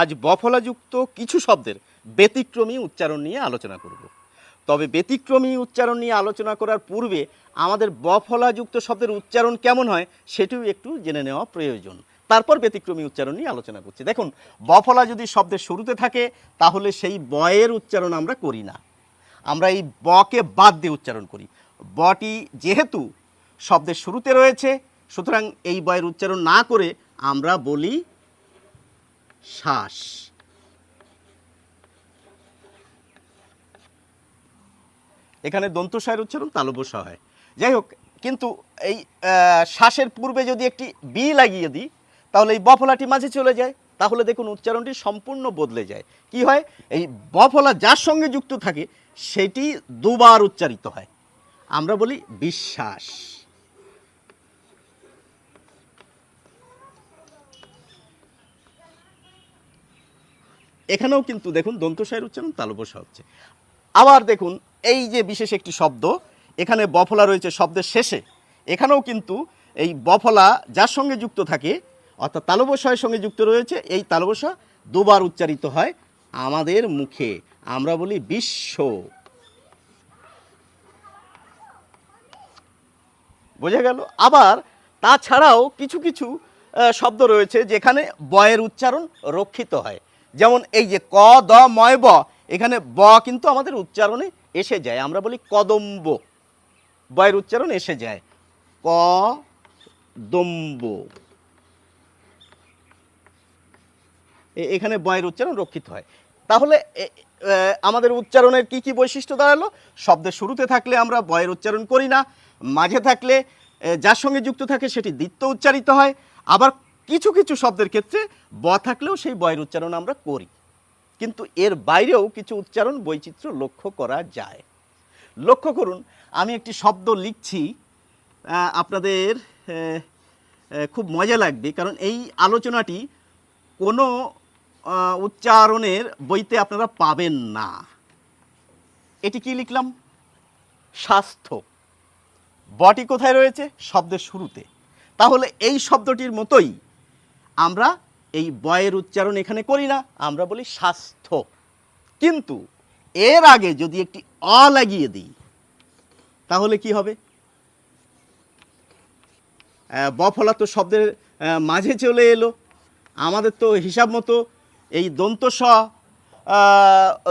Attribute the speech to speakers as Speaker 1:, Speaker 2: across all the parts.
Speaker 1: আজ বফলাযুক্ত কিছু শব্দের ব্যতিক্রমী উচ্চারণ নিয়ে আলোচনা করব। তবে ব্যতিক্রমী উচ্চারণ নিয়ে আলোচনা করার পূর্বে আমাদের বফলাযুক্ত শব্দের উচ্চারণ কেমন হয় সেটিও একটু জেনে নেওয়া প্রয়োজন। তারপর ব্যতিক্রমী উচ্চারণ নিয়ে আলোচনা করছি। দেখুন, বফলা যদি শব্দের শুরুতে থাকে, তাহলে সেই বয়ের উচ্চারণ আমরা করি না। আমরা এই বকে বাদ দিয়ে উচ্চারণ করি। বটি যেহেতু শব্দের শুরুতে রয়েছে, সুতরাং এই বয়ের উচ্চারণ না করে আমরা বলি শ্বাস। এখানে দন্তস্বয়ের উচ্চারণ তালব্য হয়। যাই হোক, কিন্তু এই শ্বাসের পূর্বে যদি একটি বি লাগিয়ে দিই, তাহলে এই বফলাটি মাঝে চলে যায়। তাহলে দেখুন উচ্চারণটি সম্পূর্ণ বদলে যায়। কি হয়? এই বফলা যার সঙ্গে যুক্ত থাকে, সেটি দুবার উচ্চারিত হয়। আমরা বলি বিশ্বাস। এখানেও কিন্তু দেখুন দন্তস্বয়ের উচ্চারণ, তালবসা হচ্ছে। আবার দেখুন, এই যে বিশেষ একটি শব্দ, এখানে বফলা রয়েছে শব্দের শেষে। এখানেও কিন্তু এই বফলা যার সঙ্গে যুক্ত থাকে, অর্থাৎ তালবসয়ের সঙ্গে যুক্ত রয়েছে, এই তালবসা দুবার উচ্চারিত হয় আমাদের মুখে। আমরা বলি বিশ্ব। বোঝা গেল? আবার তাছাড়াও কিছু কিছু শব্দ রয়েছে যেখানে বয়ের উচ্চারণ রক্ষিত হয়। যেমন এই যে ক, দ, ময়, ব, এখানে ব কিন্তু আমাদের উচ্চারণে এসে যায়। আমরা বলি কদম্ব। বয়ের উচ্চারণ এসে যায়। ক, দম্ব। এখানে বয়ের উচ্চারণ রক্ষিত হয়। তাহলে আমাদের উচ্চারণের কি কি বৈশিষ্ট্য দাঁড়াল? শব্দের শুরুতে থাকলে আমরা বয়ের উচ্চারণ করি না। মাঝে থাকলে যার সঙ্গে যুক্ত থাকে সেটি দ্বিত্ব উচ্চারিত হয়। আবার কিছু কিছু শব্দের ক্ষেত্রে ব থাকলেও সেই বয়ের উচ্চারণ আমরা করি। কিন্তু এর বাইরেও কিছু উচ্চারণ বৈচিত্র্য লক্ষ্য করা যায়। লক্ষ্য করুন, আমি একটি শব্দ লিখছি আপনাদের খুব মজা লাগবে, কারণ এই আলোচনাটি কোনো উচ্চারণের বইতে আপনারা পাবেন না। এটি কি লিখলাম? স্বাস্থ্য। বটি কোথায় রয়েছে? শব্দের শুরুতে। তাহলে এই শব্দটির মতোই আমরা এই বয়ের উচ্চারণ এখানে করি না, আমরা বলি স্বাস্থ্য। কিন্তু এর আগে যদি একটি অ লাগিয়ে দিই, তাহলে কি হবে? বফলা তো শব্দের মাঝে চলে এলো। আমাদের তো হিসাব মতো এই দন্ত স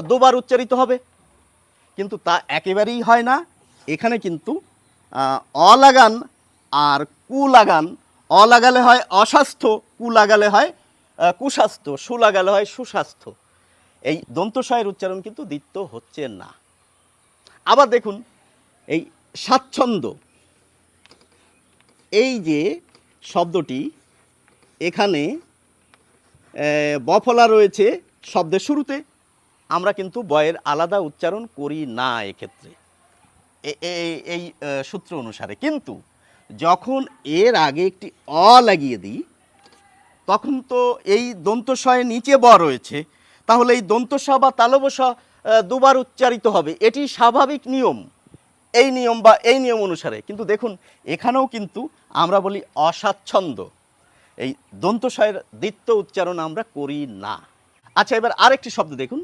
Speaker 1: দুবার উচ্চারিত হবে। কিন্তু তা একেবারেই হয় না। এখানে কিন্তু অ লাগান আর কু লাগান অ লাগালে হয় অস্বাস্থ্য কু লাগালে হয় কুস্বাস্থ্য সু লাগালে হয় সুস্বাস্থ্য। এই দন্তস্বয়ের উচ্চারণ কিন্তু দ্বিত্ব হচ্ছে না। আবার দেখুন, এই স্বাচ্ছন্দ্য। এই যে শব্দটি, এখানে বফলা রয়েছে শব্দের শুরুতে। আমরা কিন্তু বয়ের আলাদা উচ্চারণ করি না এক্ষেত্রে। এই সূত্র অনুসারে। কিন্তু যখন এর আগে একটি অ লাগিয়ে দিই, তখন তো এই দন্তস্বয়ের নিচে ব রয়েছে। তাহলে এই দন্তস্ব বা তালবস দুবার উচ্চারিত হবে। এটি স্বাভাবিক নিয়ম। এই নিয়ম বা এই নিয়ম অনুসারে। কিন্তু দেখুন, এখানেও কিন্তু আমরা বলি অস্বাচ্ছন্দ্য। এই দন্তস্বয়ের দ্বিত্ব উচ্চারণ আমরা করি না। আচ্ছা এবার আরেকটি শব্দ দেখুন।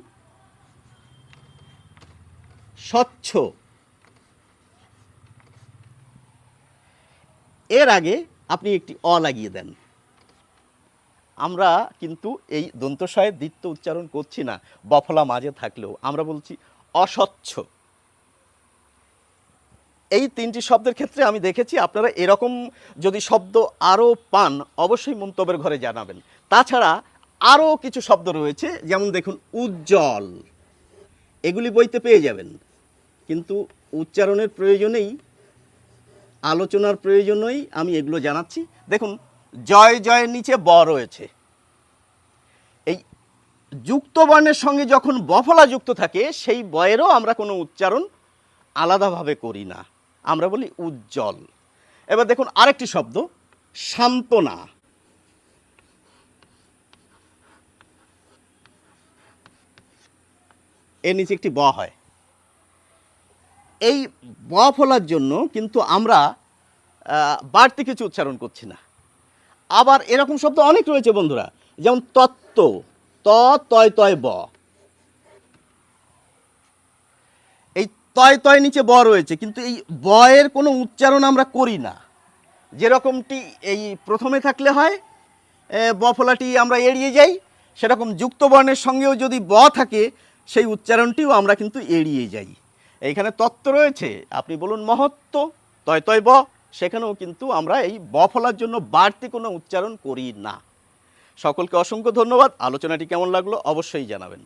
Speaker 1: স্বচ্ছ। এর আগে আপনি একটি অ লাগিয়ে দেন। আমরা কিন্তু এই দন্তস্বয়ের দ্বিত্ব উচ্চারণ করছি না, বফলা মাঝে থাকলেও। আমরা বলছি অস্বচ্ছ। এই তিনটি শব্দের ক্ষেত্রে আমি দেখেছি আপনারা এরকম যদি শব্দ আরও পান, অবশ্যই মন্তব্যের ঘরে জানাবেন। তাছাড়া আরও কিছু শব্দ রয়েছে, যেমন দেখুন, উজ্জ্বল। এগুলি বইতে পেয়ে যাবেন। কিন্তু উচ্চারণের প্রয়োজনেই আলোচনার প্রয়োজনেই আমি এগুলো জানাচ্ছি। দেখুন, জয় জয়ের নিচে ব রয়েছে। এই যুক্ত বর্ণের সঙ্গে যখন বফলা যুক্ত থাকে, সেই বয়েরও আমরা কোনো উচ্চারণ আলাদাভাবে করি না। আমরা বলি উজ্জ্বল। এবার দেখুন, আরেকটি শব্দ, সান্ত্বনা। এর নিচে একটি ব হয়। এই ব ফলার জন্য কিন্তু আমরা বাড়তি কিছু উচ্চারণ করছি না। আবার এরকম শব্দ অনেক রয়েছে বন্ধুরা, যেমন তত্ত্ব, ত, তয় তয়, ব। এই তয় তয় নিচে ব রয়েছে, কিন্তু এই বয়ের কোনো উচ্চারণ আমরা করি না। যেরকমটি এই প্রথমে থাকলে হয় ব ফলাটি আমরা এড়িয়ে যাই, সেরকম যুক্ত বর্ণের সঙ্গেও যদি ব থাকে, সেই উচ্চারণটিও আমরা কিন্তু এড়িয়ে যাই। এইখানে তত্ত্ব রয়েছে। আপনি বলুন মহত্ব, তয় তয় ব, সেখানেও কিন্তু আমরা এই ব ফলার জন্য বাড়তি কোনো উচ্চারণ করি না। সকলকে অসংখ্য ধন্যবাদ। আলোচনাটি কেমন লাগল অবশ্যই জানাবেন।